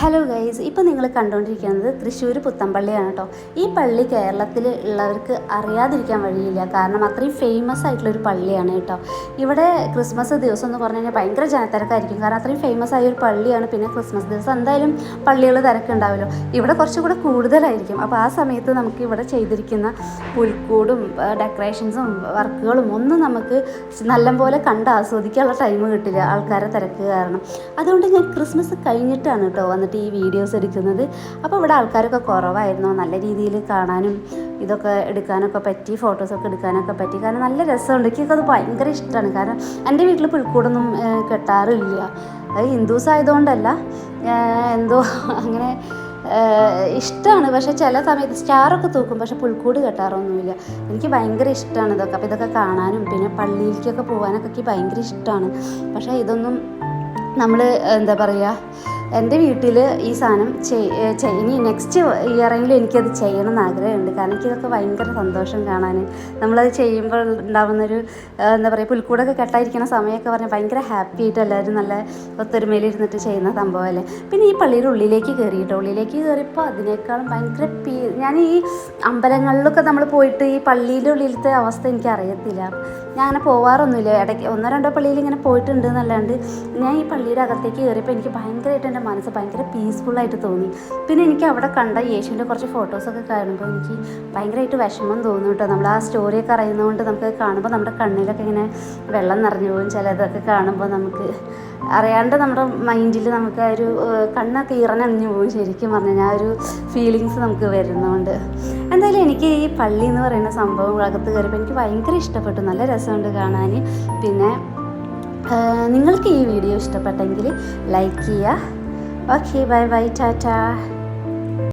Hello guys ഇപ്പോൾ നിങ്ങൾ കണ്ടുകൊണ്ടിരിക്കുന്നത് തൃശ്ശൂർ പുത്തമ്പള്ളിയാണ് കേട്ടോ ഈ പള്ളി കേരളത്തിൽ ഉള്ളവർക്ക് അറിയാതിരിക്കാൻ വഴിയില്ല. കാരണം അത്രയും ഫേമസ് ആയിട്ടുള്ള ഒരു പള്ളിയാണ് കേട്ടോ ഇവിടെ ക്രിസ്മസ് ദിവസം എന്ന് പറഞ്ഞു കഴിഞ്ഞാൽ ഭയങ്കര ജനത്തിരക്കായിരിക്കും. കാരണം അത്രയും ഫേമസ് ആയ ഒരു പള്ളിയാണ്. പിന്നെ ക്രിസ്മസ് ദിവസം എന്തായാലും പള്ളികൾ തിരക്കുണ്ടാവുമല്ലോ ഇവിടെ കുറച്ചും കൂടെ കൂടുതലായിരിക്കും. അപ്പോൾ ആ സമയത്ത് നമുക്ക് ഇവിടെ ചെയ്തിരിക്കുന്ന പുൽക്കൂടും ഡെക്കറേഷൻസും വർക്കുകളും ഒന്നും നമുക്ക് നല്ലപോലെ കണ്ട് ആസ്വദിക്കാനുള്ള ടൈം കിട്ടില്ല ആൾക്കാരെ തിരക്ക് കാരണം. അതുകൊണ്ട് ഞാൻ ക്രിസ്മസ് കഴിഞ്ഞിട്ടാണ് കേട്ടോ വന്നിട്ട് ഈ വീഡിയോസ് എടുക്കുന്നത്. അപ്പോൾ ഇവിടെ ആൾക്കാരൊക്കെ കുറവായിരുന്നു. നല്ല രീതിയിൽ കാണാനും ഇതൊക്കെ എടുക്കാനൊക്കെ പറ്റി ഫോട്ടോസൊക്കെ എടുക്കാനൊക്കെ പറ്റി. കാരണം നല്ല രസമുണ്ട്. എനിക്കൊക്കെ അത് ഭയങ്കര ഇഷ്ടമാണ്. കാരണം എന്റെ വീട്ടിൽ പുൽക്കൂടൊന്നും കെട്ടാറില്ല. അത് ഹിന്ദുസ് ആയതുകൊണ്ടല്ല. എന്തോ അങ്ങനെ ഇഷ്ടമാണ്. പക്ഷെ ചില സമയത്ത് സ്റ്റാറൊക്കെ തൂക്കും. പക്ഷെ പുൽക്കൂട് കെട്ടാറൊന്നുമില്ല. എനിക്ക് ഭയങ്കര ഇഷ്ടമാണ് ഇതൊക്കെ. അപ്പോൾ ഇതൊക്കെ കാണാനും പിന്നെ പള്ളിയിലേക്കൊക്കെ പോകാനൊക്കെ എനിക്ക് ഭയങ്കര ഇഷ്ടമാണ്. പക്ഷേ ഇതൊന്നും നമ്മൾ എന്താ പറയുക എന്റെ വീട്ടിൽ ഈ സാധനം ഇനി നെക്സ്റ്റ് ഇയറെങ്കിലും എനിക്കത് ചെയ്യണം എന്ന് ആഗ്രഹമുണ്ട്. കാരണം എനിക്കിതൊക്കെ ഭയങ്കര സന്തോഷം കാണാൻ നമ്മളത് ചെയ്യുമ്പോൾ ഉണ്ടാകുന്നൊരു എന്താ പറയുക പുൽക്കൂടൊക്കെ കെട്ടായിരിക്കുന്ന സമയമൊക്കെ പറഞ്ഞാൽ ഭയങ്കര ഹാപ്പി ആയിട്ട് എല്ലാവരും നല്ല ഒത്തൊരുമയിലിരുന്നിട്ട് ചെയ്യുന്ന സംഭവമല്ലേ. പിന്നെ ഈ പള്ളിയുടെ ഉള്ളിലേക്ക് കയറിയിട്ട് ഉള്ളിലേക്ക് കയറിയപ്പോൾ അതിനേക്കാളും ഭയങ്കര പീ ഞാൻ ഈ അമ്പലങ്ങളിലൊക്കെ നമ്മൾ പോയിട്ട് ഈ പള്ളിയുടെ ഉള്ളിലത്തെ അവസ്ഥ എനിക്ക് അറിയത്തില്ല ഞാൻ അങ്ങനെ പോവാറൊന്നുമില്ല. ഇടയ്ക്ക് ഒന്നോ രണ്ടോ പള്ളിയിൽ ഇങ്ങനെ പോയിട്ടുണ്ട് എന്നല്ലാണ്ട് ഞാൻ ഈ പള്ളിയുടെ അകത്തേക്ക് കയറിയപ്പോൾ എനിക്ക് ഭയങ്കരമായിട്ട് എന്റെ മനസ്സ് ഭയങ്കര പീസ്ഫുള്ളായിട്ട് തോന്നി. പിന്നെ എനിക്ക് അവിടെ കണ്ട യേശുവിന്റെ കുറച്ച് ഫോട്ടോസൊക്കെ കാണുമ്പോൾ എനിക്ക് ഭയങ്കരമായിട്ട് വിഷമം തോന്നും കേട്ടോ. നമ്മൾ ആ സ്റ്റോറിയൊക്കെ അറിയുന്നതുകൊണ്ട് നമുക്ക് കാണുമ്പോൾ നമ്മുടെ കണ്ണിലൊക്കെ ഇങ്ങനെ വെള്ളം നിറഞ്ഞു പോകും. ചിലതൊക്കെ കാണുമ്പോൾ നമുക്ക് അറിയാണ്ട് നമ്മുടെ മൈൻഡിൽ നമുക്ക് ആ ഒരു കണ്ണൊക്കെ ഇറനണിഞ്ഞു പോകും ശരിക്കും പറഞ്ഞാൽ. ആ ഒരു ഫീലിങ്സ് നമുക്ക് വരുന്നതുകൊണ്ട് എന്തായാലും എനിക്ക് ഈ പള്ളി എന്ന് പറയുന്ന സംഭവം അകത്ത് കയറിയപ്പോൾ എനിക്ക് ഭയങ്കര ഇഷ്ടപ്പെട്ടു. നല്ല രസമുണ്ട് കാണാൻ. പിന്നെ നിങ്ങൾക്ക് ഈ വീഡിയോ ഇഷ്ടപ്പെട്ടെങ്കിൽ ലൈക്ക് ചെയ്യുക ഓക്കെ ബൈ ബൈ ടാറ്റാ